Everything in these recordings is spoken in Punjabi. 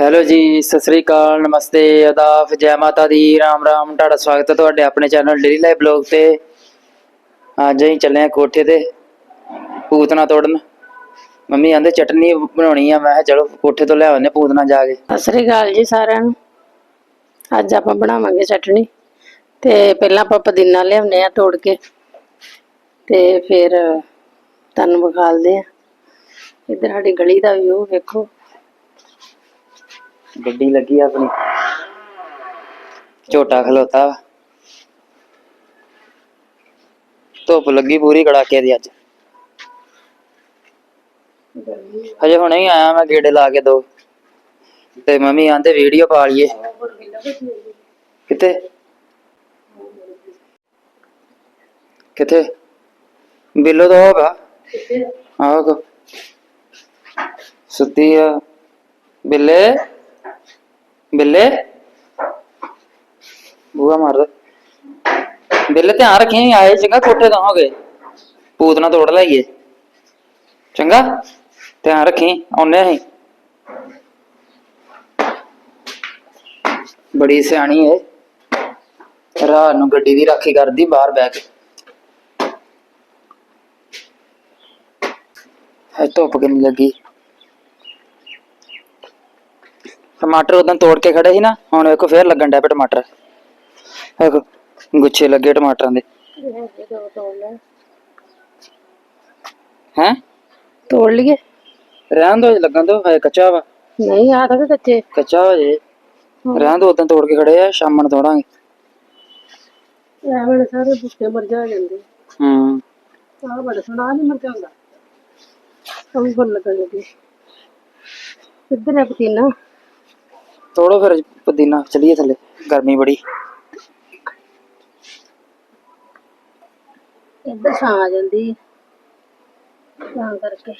ਹੈਲੋ ਜੀ, ਸਤਿ ਸ੍ਰੀ ਅਕਾਲ, ਨਮਸਤੇ ਆਦਾਬ ਜੈ ਮਾਤਾ ਦੀ, ਰਾਮ ਰਾਮ, ਤੁਹਾਡਾ ਸਵਾਗਤ ਹੈ ਤੁਹਾਡੇ ਆਪਣੇ ਚੈਨਲ ਡੇਲੀ ਲਾਈਫ ਬਲੌਗ ਤੇ। ਅੱਜ ਅਸੀਂ ਚੱਲੇ ਆ ਕੋਠੇ ਤੇ, ਪੂਤਨਾ ਤੋੜਨ। ਮੰਮੀ ਕਹਿੰਦੇ ਚਟਨੀ ਬਣਾਉਣੀ ਆ, ਮੈਂ ਕਿਹਾ ਚਲੋ ਕੋਠੇ ਤੋਂ ਲੈ ਆਉਂਦੇ ਪੂਤਨਾ ਜਾ ਕੇ। ਸਤਿ ਸ੍ਰੀ ਅਕਾਲ ਜੀ ਸਾਰਿਆਂ ਨੂੰ। ਅੱਜ ਆਪਾਂ ਬਣਾਵਾਂਗੇ ਚਟਣੀ ਤੇ ਪਹਿਲਾਂ ਆਪਾਂ ਪੁਦੀਨਾ ਲਿਆਉਂਦੇ ਆ ਤੋੜ ਕੇ। ਤੇ ਫਿਰ ਤੁਹਾਨੂੰ ਵਿਖਾਲਦੇ ਆ ਇੱਧਰ ਸਾਡੀ ਗਲੀ ਦਾ ਵਿਊ ਵੇਖੋ। ਗੱਡੀ ਲੱਗੀ ਆ ਆਪਣੀ। ਝੋਟਾ ਖਲੋਤਾ। ਵਾ। ਧੁੱਪ ਲੱਗੀ ਪੂਰੀ ਕੜਾਕੇ ਦੀ ਅੱਜ। ਹਜੇ ਹੁਣੇ ਹੀ ਆਇਆ ਮੈਂ ਗੇੜੇ ਲਾ ਕੇ ਦੋ। ਤੇ ਮੰਮੀ ਆਂਦੇ ਵੀਡੀਓ ਪਾ ਲਈਏ। ਕਿੱਥੇ? ਕਿੱਥੇ? ਬਿੱਲੋ ਤਾਂ ਹੋਗਾ। ਆਹੋ ਸੁੱਤੀ ਆ। ਬਿੱਲੇ? ਬਿੱਲੇ? ਬੂਆ ਮਾਰਦਾ ਬਿੱਲੇ ਧਿਆਨ ਰੱਖੀ, ਆਏ ਚੰਗਾ, ਕੋਠੇ ਤੋਂ ਹੋ ਗਏ ਪੂਤ ਨਾ ਤੋੜ ਲਈਏ। ਚੰਗਾ, ਧਿਆਨ ਰੱਖੀ, ਆਉਨੇ ਅਸੀਂ। ਬੜੀ ਸਿਆਣੀ ਏ। ਰਾਤ ਨੂੰ ਗੱਡੀ ਦੀ ਰਾਖੀ ਕਰਦੀ, ਬਾਹਰ ਬੈ ਕੇ। ਹੈ ਧੁੱਪ ਕਿੰਨੀ ਲੱਗੀ। ਟਮਾਟਰ ਉਦੋਂ ਤੋੜ ਕੇ ਖੜੇ ਸੀ ਨਾ ਹੁਣ ਵੇਖੋ ਫੇਰ ਲੱਗਣ ਡਿਆ ਪਿਆ ਟਮਾਟਰ ਵੇਖੋ ਗੁੱਛੇ ਲੱਗੇ ਟਮਾਟਰਾਂ ਦੇ ਹੈ ਤੋੜ ਲਈਏ ਰਹਿਣ ਦੋ ਲੱਗਣ ਦੋ ਹਜੇ ਕੱਚਾ ਵਾ ਨਹੀਂ ਆ ਤਾਂ ਕੱਚੇ ਕੱਚਾ ਵਾ ਜੇ ਰਹਿਣ ਦੋ ਉਦੋਂ ਤੋੜ ਕੇ ਖੜੇ ਆ ਸ਼ਾਮ ਨੂੰ ਤੋੜਾਂਗੇ ਵੇਲੇ ਸਾਰੇ ਬੁੱਕੇ ਮਰ ਜਾ ਜਾਂਦੇ ਹੂੰ ਆਹ ਬੜਾ ਸੋਹਣਾ ਨਹੀਂ ਮਰ ਜਾਂਦਾ ਵੀ ਫੁੱਲ ਲੱਗਣ ਲੱਗੇ ਇੱਧਰ ਹੈ ਪਤੀਨਾ ਤੋੜੋ ਫਿਰ ਪੁਦੀਨਾ ਚਲੀਏ ਥੱਲੇ ਗਰਮੀ ਬੜੀ। ਇੱਧਰ ਛਾਂ ਆ ਜਾਂਦੀ ਹੈ ਤਾਂ ਕਰਕੇ।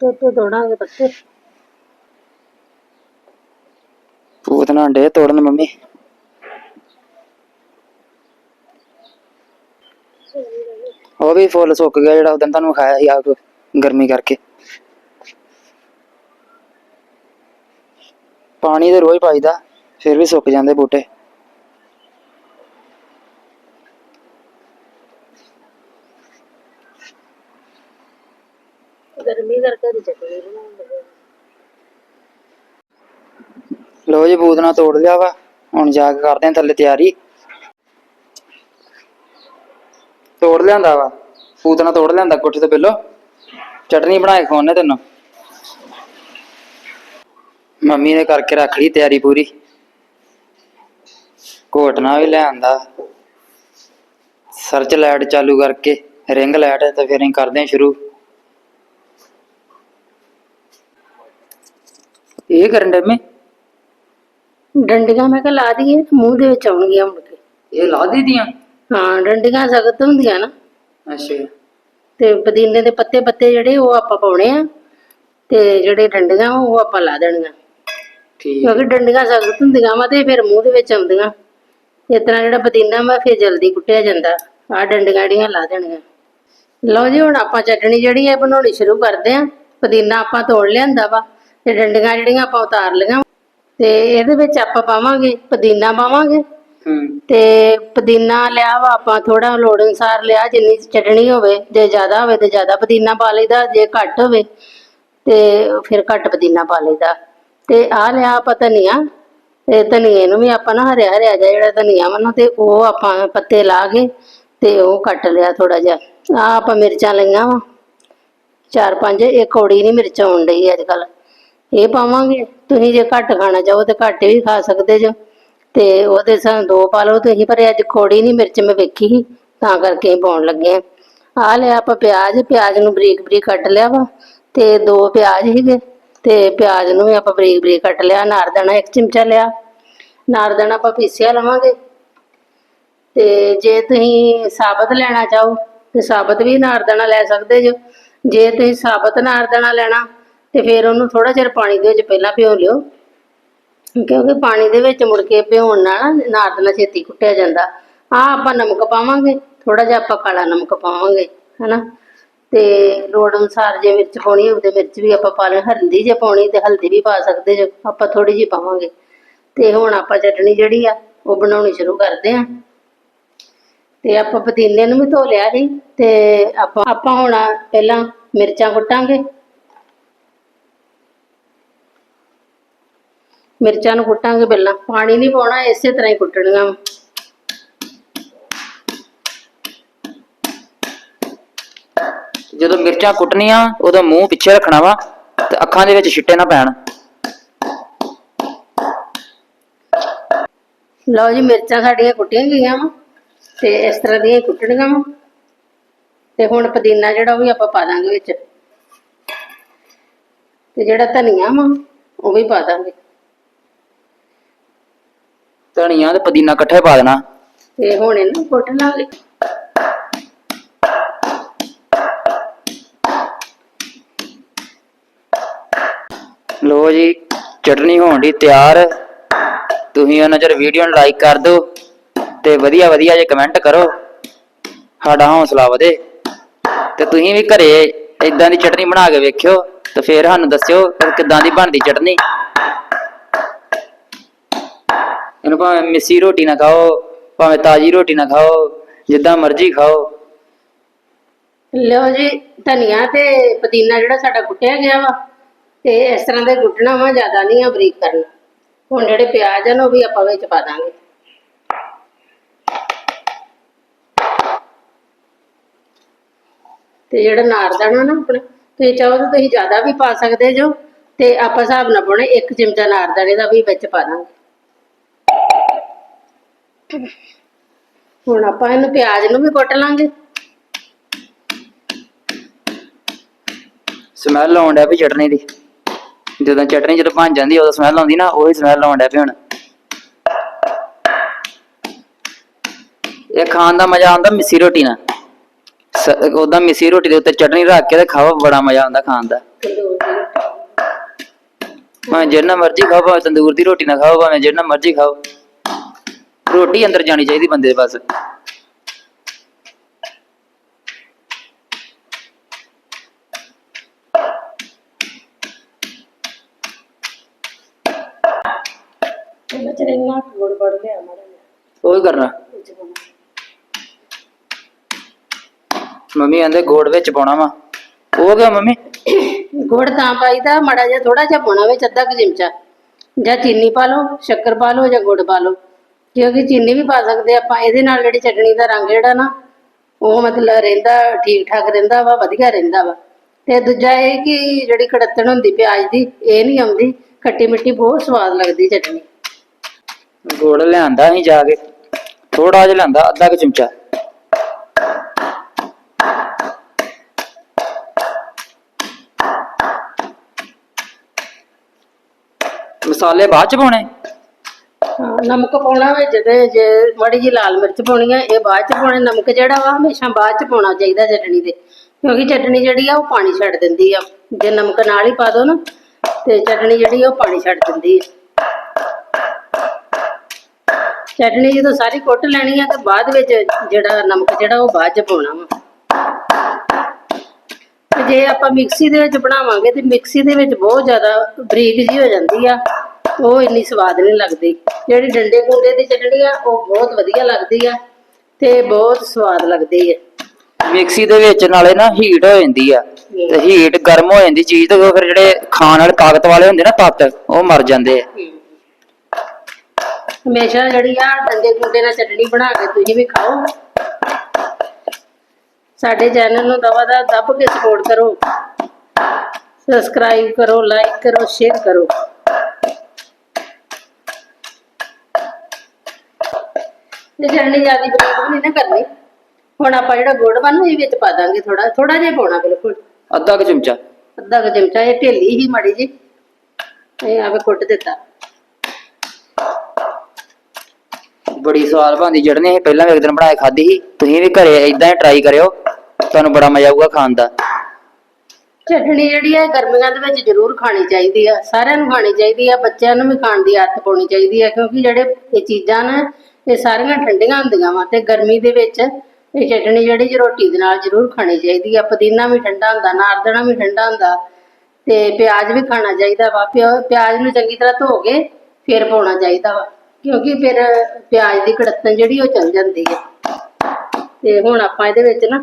ਤੋ ਤੋ ਤੋੜਾਂਗੇ ਪੱਤੇ। ਪੂਤ ਨਾ ਡੇ ਤੋੜਨ ਮੰਮੀ। ਉਹ ਵੀ ਫੁੱਲ ਸੁੱਕ ਗਿਆ ਜਿਹੜਾ ਉਦੋਂ ਤੁਹਾਨੂੰ ਖਾਇਆ ਸੀ ਆਪ ਗਰਮੀ ਕਰਕੇ। ਪਾਣੀ ਤੇ ਰੋਜ਼ ਪਾਈਦਾ ਫਿਰ ਵੀ ਸੁੱਕ ਜਾਂਦੇ ਬੂਟੇ। ਗਰਮੀ ਕਰਕੇ ਦੀ ਚਟਣੀ ਬਣਾਉਂਦੇ ਲੋ ਜੀ ਪੂਤਨਾ ਤੋੜ ਲਿਆ ਵਾ। ਹੁਣ ਜਾ ਕੇ ਕਰਦੇ ਆ ਥੱਲੇ ਤਿਆਰੀ। ਤੋੜ ਲਿਆਂਦਾ ਵਾ। ਪੂਤਨਾ ਤੋੜ ਲਿਆਂਦਾ ਕੋਠੇ ਤੋਂ ਪਹਿਲੋਂ। ਚਟਨੀ ਬਣਾ ਕੇ ਖਵਾਉਣੇ ਤੈਨੂੰ। ਮੰਮੀ ਨੇ ਕਰਕੇ ਰੱਖ ਲਈ ਤਿਆਰੀ ਪੂਰੀ। ਘੋਟਣਾ ਵੀ ਲਿਆਂਦਾ ਸਰਚ ਲਾਈਟ ਚਾਲੂ ਕਰਕੇ ਰਿੰਗ ਲਾਈਟ ਤੇ ਫਿਰ ਅਸੀਂ ਕਰਦੇ ਹਾਂ ਸ਼ੁਰੂ। ਇਹ ਕਰਨ ਦੇ ਮੈਂ ਡੰਡੀਆਂ ਮੈਂ ਕਿਹਾ ਲਾ ਦਈਏ ਮੂੰਹ ਦੇ ਵਿੱਚ ਆਉਣਗੀਆਂ ਮੁੜ ਕੇ। ਇਹ ਲਾ ਦੀ ਦੀਆਂ ਹਾਂ ਡੰਡੀਆਂ ਸਖਤ ਹੁੰਦੀਆਂ ਨਾ। ਅੱਛਾ। ਤੇ ਪੁਦੀਨੇ ਦੇ ਪੱਤੇ ਪੱਤੇ ਜਿਹੜੇ ਉਹ ਆਪਾਂ ਪਾਉਣੇ ਆ ਤੇ ਜਿਹੜੇ ਡੰਡੀਆਂ ਉਹ ਆਪਾਂ ਲਾ ਦੇਣੀਆਂ। ਠੀਕ ਕਿਉਂਕਿ ਡੰਡੀਆਂ ਸਖਤ ਹੁੰਦੀਆਂ ਵਾ ਤੇ ਫਿਰ ਮੂੰਹ ਦੇ ਵਿੱਚ ਆਉਂਦੀਆਂ। ਇਸ ਤਰ੍ਹਾਂ ਜਿਹੜਾ ਪੁਦੀਨਾ ਵਾ ਫਿਰ ਜਲਦੀ ਕੁੱਟਿਆ ਜਾਂਦਾ। ਆ ਡੰਡੀਆਂ ਜਿਹੜੀਆਂ ਲਾ ਦੇਣੀਆਂ। ਲਓ ਜੀ ਹੁਣ ਆਪਾਂ ਚਟਣੀ ਜਿਹੜੀ ਹੈ ਬਣਾਉਣੀ ਸ਼ੁਰੂ ਕਰਦੇ ਆਂ। ਪੁਦੀਨਾ ਆਪਾਂ ਤੋੜ ਲਿਆਂਦਾ ਵਾ ਤੇ ਡੰਡੀਆਂ ਜਿਹੜੀਆਂ ਆਪਾਂ ਉਤਾਰ ਲਈਆਂ। ਤੇ ਇਹਦੇ ਵਿੱਚ ਆਪਾਂ ਪਾਵਾਂਗੇ ਪੁਦੀਨਾ ਪਾਵਾਂਗੇ। ਤੇ ਪੁਦੀਨਾ ਲਿਆ ਵਾ ਆਪਾਂ ਥੋੜਾ ਲੋੜ ਅਨੁਸਾਰ ਲਿਆ ਜਿੰਨੀ ਚਟਣੀ ਹੋਵੇ ਜੇ ਜ਼ਿਆਦਾ ਹੋਵੇ ਤੇ ਜ਼ਿਆਦਾ ਪੁਦੀਨਾ ਪਾ ਲਈਦਾ ਜੇ ਘੱਟ ਹੋਵੇ ਤੇ ਫਿਰ ਘੱਟ ਪੁਦੀਨਾ ਪਾ ਲਈਦਾ। ਤੇ ਆ ਲਿਆ ਆਪਾਂ ਧਨੀਆ, ਤੇ ਧਨੀਏ ਨੂੰ ਵੀ ਆਪਾਂ ਨਾ ਹਰਿਆ ਹਰਿਆ ਜਿਹਾ ਜਿਹੜਾ ਧਨੀਆ ਵਾ ਨਾ, ਤੇ ਉਹ ਆਪਾਂ ਪੱਤੇ ਲਾ ਕੇ ਤੇ ਉਹ ਕੱਟ ਲਿਆ ਥੋੜਾ ਜਿਹਾ। ਆ ਆਪਾਂ ਮਿਰਚਾਂ ਲਈਆਂ ਵਾ। ਚਾਰ ਪੰਜ, ਇਹ ਕੌੜੀ ਨਹੀਂ ਮਿਰਚ ਆਉਣ ਡਈ ਅੱਜ ਕੱਲ ਇਹ ਪਾਵਾਂਗੇ। ਤੁਸੀਂ ਜੇ ਘੱਟ ਖਾਣਾ ਚਾਹੋ ਤੇ ਘੱਟ ਵੀ ਖਾ ਸਕਦੇ ਜੋ। ਤੇ ਉਹਦੇ ਸਾਨੂੰ ਦੋ ਪਾ ਲਓ ਤੁਸੀਂ, ਪਰ ਅੱਜ ਕੌੜੀ ਨਹੀਂ ਮਿਰਚ ਮੈਂ ਵੇਖੀ ਸੀ, ਤਾਂ ਕਰਕੇ ਪਾਉਣ ਲੱਗੇ ਆ ਆ ਲਿਆ ਆਪਾਂ ਪਿਆਜ਼ ਪਿਆਜ਼ ਨੂੰ ਬਰੀਕ ਬਰੀਕ ਕੱਟ ਲਿਆ ਵਾ, ਤੇ ਦੋ ਪਿਆਜ਼ ਸੀਗੇ। ਤੇ ਪਿਆਜ਼ ਨੂੰ ਵੀ ਆਪਾਂ ਬਰੀਕ ਬਰੀਕ ਕੱਟ ਲਿਆ ਨਾਰਦਾਣਾ ਇੱਕ ਚਮਚਾ ਲਿਆ। ਨਾਰਦਾਣਾ ਆਪਾਂ ਪੀਸਿਆ ਲਵਾਂਗੇ। ਤੇ ਜੇ ਤੁਸੀਂ ਸਾਬਤ ਲੈਣਾ ਚਾਹੋ, ਤੇ ਸਾਬਤ ਵੀ ਨਾਰਦਾਣਾ ਲੈ ਸਕਦੇ ਜੋ। ਜੇ ਤੁਸੀਂ ਸਾਬਤ ਨਾਰਦਾਣਾ ਲੈਣਾ, ਤੇ ਫਿਰ ਉਹਨੂੰ ਥੋੜਾ ਚਿਰ ਪਾਣੀ ਦੇ ਵਿੱਚ ਪਹਿਲਾਂ ਭਿਓ ਲਿਓ। ਕਿਉਂਕਿ ਪਾਣੀ ਦੇ ਵਿੱਚ ਮੁੜ ਕੇ ਭਿਉਣ ਨਾਲ ਨਾ ਛੇਤੀ ਕੁੱਟਿਆ ਜਾਂਦਾ। ਆ ਆਪਾਂ ਨਮਕ ਪਾਵਾਂਗੇ ਥੋੜਾ ਜਿਹਾ ਆਪਾਂ ਕਾਲਾ ਨਮਕ ਪਾਵਾਂਗੇ, ਹਨਾ? ਤੇ ਲੋੜ ਅਨੁਸਾਰ ਜੇ ਮਿਰਚ ਪਾਉਣੀ ਹੋਵੇ ਤੇ ਮਿਰਚ ਵੀ ਆਪਾਂ ਪਾ ਲੈ, ਹਲਦੀ ਜੇ ਪਾਉਣੀ ਤੇ ਹਲਦੀ ਵੀ ਪਾ ਸਕਦੇ ਜੇ, ਆਪਾਂ ਥੋੜੀ ਜਿਹੀ ਪਾਵਾਂਗੇ। ਤੇ ਹੁਣ ਆਪਾਂ ਚਟਣੀ ਜਿਹੜੀ ਆ, ਉਹ ਬਣਾਉਣੀ ਸ਼ੁਰੂ ਕਰਦੇ ਆਂ। ਤੇ ਆਪਾਂ ਪਤੀਲੇ ਨੂੰ ਵੀ ਧੋ ਲਿਆ ਸੀ, ਤੇ ਆਪਾਂ ਆਪਾਂ ਹੁਣ ਪਹਿਲਾਂ ਮਿਰਚਾਂ ਕੁੱਟਾਂਗੇ। ਮਿਰਚਾਂ ਨੂੰ ਕੁੱਟਾਂਗੇ ਪਹਿਲਾਂ। ਪਾਣੀ ਨਹੀਂ ਪਾਉਣਾ, ਇਸੇ ਤਰ੍ਹਾਂ ਹੀ ਕੁੱਟਣੀਆਂ। ਜਦੋਂ ਮਿਰਚਾਂ ਕੁੱਟਣੀਆਂ ਉਦੋਂ ਮੂੰਹ ਪਿੱਛੇ ਰੱਖਣਾ ਵਾ ਤੇ ਅੱਖਾਂ ਦੇ ਵਿੱਚ ਛਿੱਟੇ ਨਾ ਪੈਣ। ਲਓ ਜੀ ਮਿਰਚਾਂ ਸਾਡੀਆਂ ਕੁੱਟੀਆਂ ਗਈਆਂ ਵਾ ਤੇ ਇਸ ਤਰ੍ਹਾਂ ਦੀਆਂ ਹੀ ਕੁੱਟਣੀਆਂ ਵਾ ਤੇ ਹੁਣ ਪੁਦੀਨਾ ਜਿਹੜਾ ਉਹ ਵੀ ਆਪਾਂ ਪਾ ਦਾਂਗੇ ਵਿੱਚ। ਤੇ ਜਿਹੜਾ ਧਨੀਆ ਵਾ ਉਹ ਵੀ ਪਾ ਦਾਂਗੇ। ਧਨੀਆ ਤੇ ਪੁਦੀਨਾ ਇਕੱਠੇ ਪਾ ਦੇਣਾ। ਤੇ ਹੁਣ ਇਹਨੂੰ ਕੁੱਟ ਲਾਂਗੇ। ਲੋ ਜੀ, ਚਟਨੀ ਹੋਣ ਦੀ ਤਿਆਰ। ਤੁਸੀਂ ਉਹਨਾਂ ਚਿਰ ਵੀਡੀਓ ਨੂੰ ਲਾਈਕ ਕਰ ਦਿਓ ਤੇ ਵਧੀਆ ਵਧੀਆ ਜੇ ਕਮੈਂਟ ਕਰੋ, ਸਾਡਾ ਹੌਸਲਾ ਵਧੇ। ਤੇ ਤੁਸੀਂ ਵੀ ਘਰੇ ਇਦਾਂ ਦੀ ਚਟਨੀ ਬਣਾ ਕੇ ਵੇਖਿਓ ਤੇ ਫਿਰ ਸਾਨੂੰ ਦੱਸਿਓ ਕਿ ਦੀ ਬਣਦੀ ਚਟਨੀ। ਇਹਨੂੰ ਭਾਵੇਂ ਮਿੱਸੀ ਰੋਟੀ ਨਾ ਖਾਓ, ਭਾਵੇਂ ਤਾਜੀ ਰੋਟੀ ਨਾ ਖਾਓ, ਜਿੱਦਾਂ ਮਰਜ਼ੀ ਖਾਓ। ਲਓ ਜੀ, ਧਨੀਆ ਤੇ ਪੁਦੀਨਾ ਜਿਹੜਾ ਸਾਡਾ ਕੁੱਟਿਆ ਗਿਆ ਵਾ। ਤੇ ਇਸ ਤਰ੍ਹਾਂ ਦੇ ਕੁੱਟਣਾ ਵਾ ਜ਼ਿਆਦਾ ਨਹੀਂ ਆ ਬਰੀਕ ਕਰਨਾ। ਹੁਣ ਜਿਹੜੇ ਪਿਆਜ਼ ਹਨ ਉਹ ਵੀ ਆਪਾਂ ਵਿੱਚ ਪਾ ਦਾਂਗੇ। ਤੇ ਜਿਹੜਾ ਨਾਰਦਾਣਾ ਨਾ ਆਪਣੇ, ਤੁਸੀਂ ਚਾਹੋ ਤਾਂ ਤੁਸੀਂ ਜ਼ਿਆਦਾ ਵੀ ਪਾ ਸਕਦੇ ਜੋ, ਤੇ ਆਪਾਂ ਹਿਸਾਬ ਨਾਲ ਪਾਉਣਾ, ਇੱਕ ਚਮਚਾ ਨਾਰਦਾਣੇ ਦਾ ਵੀ ਵਿੱਚ ਪਾ ਦਾਂਗੇ। ਹੁਣ ਆਪਾਂ ਇਹਨੂੰ ਪਿਆਜ਼ ਨੂੰ ਵੀ ਕੁੱਟ ਲਾਂਗੇ। ਸਮੈਲ ਆਉਣ ਵੀ ਚਟਨੀ ਦੀ। ਜਦੋਂ ਚਟਨੀ ਜਦੋਂ ਬਣ ਜਾਂਦੀ ਉਦੋਂ ਸਮੈਲ ਆਉਂਦੀ ਨਾ, ਉਹੀ ਸਮੈਲ ਆਉਣ ਡਿਆ ਵੀ ਹੁਣ। ਇਹ ਖਾਣ ਦਾ ਮਜ਼ਾ ਆਉਂਦਾ ਮਿੱਸੀ ਰੋਟੀ ਨਾਲ। ਉਹਦਾ ਮਿੱਸੀ ਰੋਟੀ ਦੇ ਉੱਤੇ ਚਟਨੀ ਰੱਖ ਕੇ ਤੇ ਖਾਓ, ਬੜਾ ਮਜ਼ਾ ਆਉਂਦਾ ਖਾਣ ਦਾ। ਭਾਵੇਂ ਜਿੰਨਾ ਮਰਜ਼ੀ ਖਾਓ, ਭਾਵੇਂ ਤੰਦੂਰ ਦੀ ਰੋਟੀ ਨਾ ਖਾਓ, ਭਾਵੇਂ ਜਿੰਨਾ ਮਰਜ਼ੀ ਖਾਓ। ਰੋਟੀ ਅੰਦਰ ਜਾਣੀ ਚਾਹੀਦੀ ਬੰਦੇ ਦੇ ਬਸ ਇਹਨਾਂ ਚ ਰਿੰਨਾ ਗੁੜ ਲਿਆ ਮਾੜਾ ਉਹੀ ਕਰਨਾ। ਵਿੱਚ ਮੰਮੀ ਕਹਿੰਦੇ ਗੋੜ ਵਿੱਚ ਪਾਉਣਾ ਵਾ। ਉਹ ਗਿਆ ਮੰਮੀ? ਗੁੜ ਤਾਂ ਪਾਈਦਾ ਮਾੜਾ ਜਿਹਾ ਥੋੜਾ ਜਿਹਾ ਪਾਉਣਾ ਵਿੱਚ, ਅੱਧਾ ਕੁ ਚਮਚਾ। ਜਾਂ ਚੀਨੀ ਪਾ ਲਓ, ਸ਼ੱਕਰ ਪਾ ਲਓ ਜਾਂ ਗੁੜ ਪਾ ਲਓ। ਕਿਉਂਕਿ ਚੀਨੀ ਵੀ ਪਾ ਸਕਦੇ ਆਪਾਂ, ਇਹਦੇ ਨਾਲ ਜਿਹੜੀ ਚਟਣੀ ਦਾ ਰੰਗ ਜਿਹੜਾ ਨਾ, ਉਹ ਮਤਲਬ ਰਹਿੰਦਾ ਠੀਕ ਠਾਕ ਰਹਿੰਦਾ ਵਾ, ਵਧੀਆ ਰਹਿੰਦਾ ਵਾ। ਤੇ ਦੂਜਾ ਇਹ ਕਿ ਜਿਹੜੀ ਕੜੱਤਣ ਹੁੰਦੀ, ਪਿਆਜ਼ ਦੀ, ਇਹ ਨਹੀਂ ਆਉਂਦੀ। ਖੱਟੀ ਮਿੱਠੀ ਬਹੁਤ ਸਵਾਦ ਲੱਗਦੀ ਚਟਣੀ। ਗੁੜ ਲਿਆਂਦਾ ਅਸੀਂ ਜਾ ਕੇ। ਥੋੜਾ ਜਿਹਾ ਲਿਆਂਦਾ, ਅੱਧਾ ਕੁ ਚਮਚਾ। ਮਸਾਲੇ ਬਾਅਦ ਚ ਪਾਉਣੇ? ਨਮਕ ਪਾਉਣਾ ਵਿੱਚ ਤੇ ਜੇ ਮਾੜੀ ਜੀ ਲਾਲ ਮਿਰਚ ਪਾਉਣੀ ਆ, ਇਹ ਬਾਅਦ ਚ ਪਾਉਣੇ। ਨਮਕ ਜਿਹੜਾ ਵਾ, ਹਮੇਸ਼ਾ ਬਾਅਦ ਚ ਪਾਉਣਾ ਚਾਹੀਦਾ ਚਟਣੀ ਦੇ ਕਿਉਂਕਿ ਚਟਣੀ ਜਿਹੜੀ ਆ, ਉਹ ਪਾਣੀ ਛੱਡ ਦਿੰਦੀ ਆ। ਜੇ ਨਮਕ ਨਾਲ ਹੀ ਪਾ ਦੋ ਨਾ, ਤੇ ਚਟਣੀ ਜਿਹੜੀ ਆ, ਉਹ ਪਾਣੀ ਛੱਡ ਦਿੰਦੀ ਆ। ਚਟਣੀ ਜਦੋਂ ਸਾਰੀ ਕੁੱਟ ਲੈਣੀ ਆ ਤੇ ਬਾਅਦ ਵਿੱਚ ਜਿਹੜਾ ਨਮਕ ਜਿਹੜਾ ਉਹ ਬਾਅਦ ਚ ਪਾਉਣਾ ਵਾ। ਜੇ ਆਪਾਂ ਮਿਕਸੀ ਦੇ ਵਿੱਚ ਬਣਾਵਾਂਗੇ ਤੇ ਮਿਕਸੀ ਦੇ ਵਿੱਚ ਬਹੁਤ ਜ਼ਿਆਦਾ ਬਰੀਕ ਜੀ ਹੋ ਜਾਂਦੀ ਆ ਉਹ ਇੰਨੀ ਸਵਾਦ ਨਹੀਂ ਲੱਗਦੀ। ਜਿਹੜੀ ਡੰਡੇ ਗੁੰਡੇ ਦੀ ਚਟਣੀ ਆ ਉਹ ਬਹੁਤ ਵਧੀਆ ਲੱਗਦੀ ਆ ਤੇ ਬਹੁਤ ਸਵਾਦ ਲੱਗਦੀ ਆ। ਮਿਕਸੀ ਦੇ ਵਿੱਚ ਨਾਲੇ ਨਾ ਹੀਟ ਹੋ ਜਾਂਦੀ ਆ ਤੇ ਹੀਟ ਗਰਮ ਹੋ ਜਾਂਦੀ ਚੀਜ਼ ਤੇ ਫਿਰ ਜਿਹੜੇ ਖਾਣ ਵਾਲੇ ਤਾਕਤ ਵਾਲੇ ਹੁੰਦੇ ਨਾ ਤੱਤ ਉਹ ਮਰ ਜਾਂਦੇ ਆ। ਹਮੇਸ਼ਾ ਜਿਹੜੀ ਆ ਡੰਡੇ ਗੁੰਡੇ ਨਾਲ ਚਟਣੀ ਬਣਾ ਕੇ ਤੁਸੀਂ ਵੀ ਖਾਓ। ਸਾਡੇ ਚੈਨਲ ਨੂੰ ਦਵਾ ਦਾ ਦੱਬ ਕੇ ਸਪੋਰਟ ਕਰੋ। ਸਬਸਕ੍ਰਾਈਬ ਕਰੋ ਲਾਈਕ ਕਰੋ ਸ਼ੇਅਰ ਕਰੋ। ਤੇ ਚਟਣੀ ਜ਼ਿਆਦਾ ਬਰੀਕ ਨਹੀਂ ਨਾ ਕਰਨੀ। ਹੁਣ ਆਪਾਂ ਜਿਹੜਾ ਗੁੜ ਨਾ ਇਹ ਵਿੱਚ ਪਾ ਦਾਂਗੇ ਥੋੜਾ ਥੋੜਾ ਜਿਹਾ ਪਾਉਣਾ ਬਿਲਕੁਲ। ਅੱਧਾ ਕੁ ਚਮਚਾ। ਅੱਧਾ ਕੁ ਚਮਚਾ ਇਹ ਢੇਲੀ ਹੀ ਮਾੜੀ ਜੀ ਇਹ ਆਵੇ ਕੁੱਟ ਦਿੱਤਾ। ਬੜੀ ਸਵਾਦ ਬਣਦੀ ਚਟਨੀ ਇਹ ਪਹਿਲਾਂ ਵੀ ਇੱਕ ਦਿਨ ਬਣਾ ਕੇ ਖਾਧੀ ਸੀ। ਤੁਸੀਂ ਵੀ ਘਰੇ ਇਦਾਂ ਹੀ ਟਰਾਈ ਕਰਿਓ, ਤੁਹਾਨੂੰ ਬੜਾ ਮਜ਼ਾ ਆਊਗਾ ਖਾਣ ਦਾ। ਚਟਣੀ ਜਿਹੜੀ ਹੈ, ਗਰਮੀਆਂ ਦੇ ਵਿੱਚ ਜ਼ਰੂਰ ਖਾਣੀ ਚਾਹੀਦੀ ਆ। ਸਾਰਿਆਂ ਨੂੰ ਖਾਣੀ ਚਾਹੀਦੀ ਆ, ਬੱਚਿਆਂ ਨੂੰ ਵੀ ਖਾਣ ਦੀ ਆਦਤ ਪਾਉਣੀ ਚਾਹੀਦੀ ਆ, ਕਿਉਂਕਿ ਜਿਹੜੇ ਇਹ ਚੀਜ਼ਾਂ ਨੇ, ਇਹ ਸਾਰੀਆਂ ਠੰਡੀਆਂ ਹੁੰਦੀਆਂ ਵਾ ਤੇ ਗਰਮੀ ਦੇ ਵਿੱਚ ਇਹ ਚਟਣੀ ਜਿਹੜੀ ਜੀ ਰੋਟੀ ਦੇ ਨਾਲ ਜ਼ਰੂਰ ਖਾਣੀ ਚਾਹੀਦੀ ਆ। ਪੁਦੀਨਾ ਵੀ ਠੰਡਾ ਹੁੰਦਾ, ਨਾਰਦਣਾ ਵੀ ਠੰਡਾ ਹੁੰਦਾ ਤੇ ਪਿਆਜ਼ ਵੀ ਖਾਣਾ ਚਾਹੀਦਾ ਵਾ। ਪਿਆਜ਼ ਨੂੰ ਚੰਗੀ ਤਰ੍ਹਾਂ ਧੋ ਕੇ ਫੇਰ ਪਾਉਣਾ ਚਾਹੀਦਾ ਵਾ। ਕਿਉਂਕਿ ਫਿਰ ਪਿਆਜ਼ ਦੀ ਕੜਤਨ ਜਿਹੜੀ ਉਹ ਚਲ ਜਾਂਦੀ ਹੈ। ਤੇ ਹੁਣ ਆਪਾਂ ਇਹਦੇ ਵਿੱਚ ਨਾ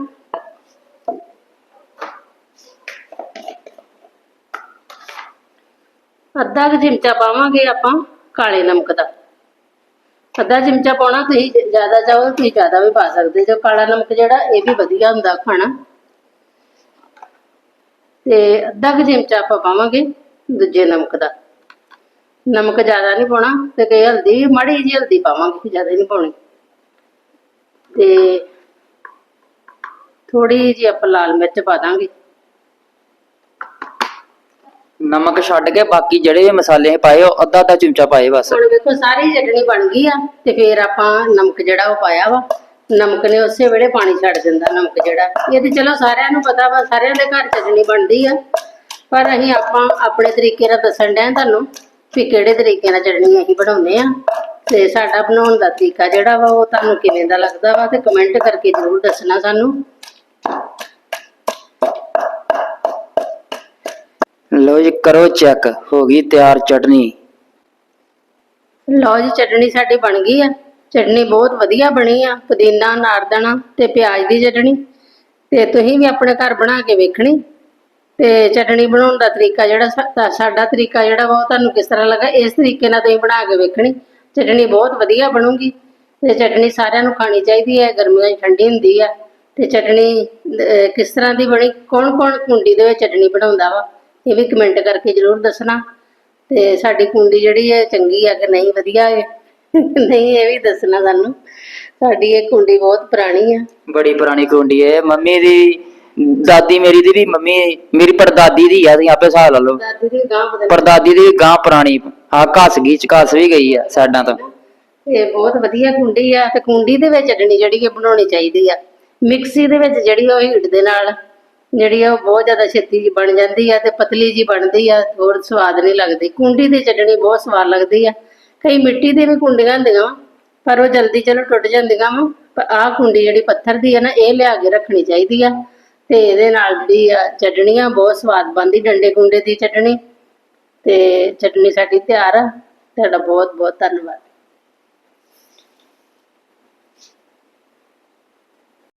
ਅੱਧਾ ਕੁ ਚਮਚਾ ਪਾਵਾਂਗੇ ਆਪਾਂ ਕਾਲੇ ਨਮਕ ਦਾ। ਅੱਧਾ ਚਮਚਾ ਪਾਉਣਾ ਤੁਸੀਂ ਜ਼ਿਆਦਾ ਚਾਹੋ ਤੁਸੀਂ ਜ਼ਿਆਦਾ ਵੀ ਪਾ ਸਕਦੇ ਜੋ ਕਾਲਾ ਨਮਕ ਜਿਹੜਾ ਇਹ ਵੀ ਵਧੀਆ ਹੁੰਦਾ ਖਾਣਾ। ਤੇ ਅੱਧਾ ਕੁ ਚਮਚਾ ਆਪਾਂ ਪਾਵਾਂਗੇ ਦੂਜੇ ਨਮਕ ਦਾ। ਨਮਕ ਜ਼ਿਆਦਾ ਨਹੀਂ ਪਾਉਣਾ ਤੇ ਕਈ ਹਲਦੀ ਮਾੜੀ ਜਿਹੀ ਹਲਦੀ ਪਾਵਾਂਗੇ ਜ਼ਿਆਦਾ ਨਹੀਂ ਪਾਉਣੀ। ਤੇ ਥੋੜੀ ਜਿਹੀ ਆਪਾਂ ਲਾਲ ਮਿਰਚ ਪਾ ਦਾਂਗੇ। ਨਮਕ ਛੱਡ ਕੇ ਬਾਕੀ ਜਿਹੜੇ ਮਸਾਲੇ ਪਾਏ ਉਹ ਅੱਧਾ ਅੱਧਾ ਚਮਚਾ ਪਾਏ ਬਸ। ਹੁਣ ਵੇਖੋ ਸਾਰੀ ਚਟਣੀ ਬਣ ਗਈ ਆ ਤੇ ਫਿਰ ਆਪਾਂ ਨਮਕ ਜਿਹੜਾ ਉਹ ਪਾਇਆ ਵਾ ਨਮਕ ਨੇ ਉਸੇ ਵੇਲੇ ਪਾਣੀ ਛੱਡ ਦਿੰਦਾ ਨਮਕ ਜਿਹੜਾ। ਇਹ ਤੇ ਚਲੋ ਸਾਰਿਆਂ ਨੂੰ ਪਤਾ ਵਾ ਸਾਰਿਆਂ ਦੇ ਘਰ ਚਟਣੀ ਬਣਦੀ ਆ। ਪਰ ਅਸੀਂ ਆਪਾਂ ਆਪਣੇ ਤਰੀਕੇ ਨਾਲ ਦੱਸਣ ਡਿਆ ਤੁਹਾਨੂੰ ਵੀ ਕਿਹੜੇ ਤਰੀਕੇ ਨਾਲ ਚਟਣੀ ਅਸੀਂ ਬਣਾਉਂਦੇ ਆ ਤੇ ਸਾਡਾ ਬਣਾਉਣ ਦਾ ਤਰੀਕਾ ਜਿਹੜਾ ਵਾ ਉਹ ਤੁਹਾਨੂੰ ਕਿਵੇਂ ਦਾ ਲੱਗਦਾ ਵਾ ਤੇ ਕਮੈਂਟ ਕਰਕੇ ਜ਼ਰੂਰ ਦੱਸਣਾ ਸਾਨੂੰ। ਲਓ ਜੀ ਕਰੋ ਚੈੱਕ ਹੋ ਗਈ ਤਿਆਰ ਚਟਨੀ। ਲਓ ਜੀ ਚਟਣੀ ਸਾਡੀ ਬਣ ਗਈ ਆ। ਚਟਣੀ ਬਹੁਤ ਵਧੀਆ ਬਣੀ ਆ ਪੁਦੀਨਾ ਨਾਰਦਾਣਾ ਤੇ ਪਿਆਜ਼ ਦੀ ਚਟਣੀ ਤੇ ਤੁਸੀਂ ਵੀ ਆਪਣੇ ਘਰ ਬਣਾ ਕੇ ਵੇਖਣੀ। ਤੇ ਚਟਣੀ ਬਣਾਉਣ ਦਾ ਤਰੀਕਾ ਜਿਹੜਾ ਸਾ- ਸਾਡਾ ਤਰੀਕਾ ਜਿਹੜਾ ਵਾ ਉਹ ਤੁਹਾਨੂੰ ਕਿਸ ਤਰ੍ਹਾਂ ਲੱਗਾ ਇਸ ਤਰੀਕੇ ਨਾਲ ਤੁਸੀਂ ਬਣਾ ਕੇ ਵੇਖਣੀ। ਚਟਣੀ ਬਹੁਤ ਵਧੀਆ ਬਣੂਗੀ ਤੇ ਚਟਣੀ ਸਾਰਿਆਂ ਨੂੰ ਖਾਣੀ ਚਾਹੀਦੀ ਹੈ ਗਰਮੀਆਂ 'ਚ ਠੰਡੀ ਹੁੰਦੀ ਆ। ਤੇ ਚਟਣੀ ਅਹ, ਕਿਸ ਤਰ੍ਹਾਂ ਦੀ ਬਣੀ ਕੌਣ ਕੌਣ ਕੁੰਡੀ ਦੇ ਵਿੱਚ ਚਟਣੀ ਬਣਾਉਂਦਾ ਵਾ ਇਹ ਵੀ ਕਮੈਂਟ ਕਰਕੇ ਜ਼ਰੂਰ ਦੱਸਣਾ। ਤੇ ਸਾਡੀ ਕੁੰਡੀ ਜਿਹੜੀ ਹੈ ਚੰਗੀ ਆ ਕਿ ਨਹੀਂ ਵਧੀਆ ਹੈ ਨਹੀਂ ਇਹ ਵੀ ਦੱਸਣਾ ਸਾਨੂੰ। ਸਾਡੀ ਇਹ ਕੁੰਡੀ ਬਹੁਤ ਪੁਰਾਣੀ ਆ। ਬੜੀ ਪੁਰਾਣੀ ਕੁੰਡੀ ਹੈ। ਮੰਮੀ ਦੀ ਦਾਦੀ ਮੇਰੀ ਦੀ ਵੀ ਮੰਮੀ ਮੇਰੀ ਪਰਦਾਦੀ ਦੀ ਆ ਤੁਸੀਂ ਆਪੇ ਹਿਸਾਬ ਲਾ ਲਓ। ਦਾਦੀ ਦੀ ਗਾਂ ਬਦਲ ਪਰਦਾਦੀ ਦੀ ਵੀ ਗਾਂ ਪੁਰਾਣੀ ਆ ਘਸ ਗਈ ਚ ਘਸ ਵੀ ਗਈ ਆ ਸਾਡਾਂ ਤੋਂ। ਇਹ ਬਹੁਤ ਵਧੀਆ ਕੁੰਡੀ ਆ ਤੇ ਕੁੰਡੀ ਦੇ ਵਿੱਚ ਚਟਣੀ ਜਿਹੜੀ ਹੈ ਬਣਾਉਣੀ ਚਾਹੀਦੀ ਆ। ਮਿਕਸੀ ਦੇ ਵਿੱਚ ਜਿਹੜੀ ਉਹ ਹੀਟ ਦੇ ਨਾਲ ਜਿਹੜੀ ਆ ਉਹ ਬਹੁਤ ਜ਼ਿਆਦਾ ਛੇਤੀ ਜਿਹੀ ਬਣ ਜਾਂਦੀ ਆ ਤੇ ਪਤਲੀ ਜੀ ਬਣਦੀ ਆ ਹੋਰ ਸਵਾਦ ਨਹੀਂ ਲੱਗਦੀ। ਕੁੰਡੀ ਦੀ ਚਟਣੀ ਬਹੁਤ ਸਵਾਦ ਲੱਗਦੀ ਆ। ਕਈ ਮਿੱਟੀ ਦੀ ਵੀ ਕੁੰਡੀਆਂ ਹੁੰਦੀਆਂ ਪਰ ਉਹ ਜਲਦੀ ਚਲੋ ਟੁੱਟ ਜਾਂਦੀਆਂ ਵਾ। ਪਰ ਆਹ ਕੁੰਡੀ ਜਿਹੜੀ ਪੱਥਰ ਦੀ ਆ ਨਾ ਇਹ ਲਿਆ ਕੇ ਰੱਖਣੀ ਚਾਹੀਦੀ ਆ। ਤੇ ਇਹਦੇ ਨਾਲ ਜਿਹੜੀ ਆ ਚਟਣੀ ਆ ਬਹੁਤ ਸਵਾਦ ਬਣਦੀ, ਡੰਡੇ ਗੁੰਡੇ ਦੀ ਚਟਣੀ। ਤੇ ਚਟਣੀ ਸਾਡੀ ਤਿਆਰ ਆ। ਤੁਹਾਡਾ ਬਹੁਤ ਬਹੁਤ ਧੰਨਵਾਦ।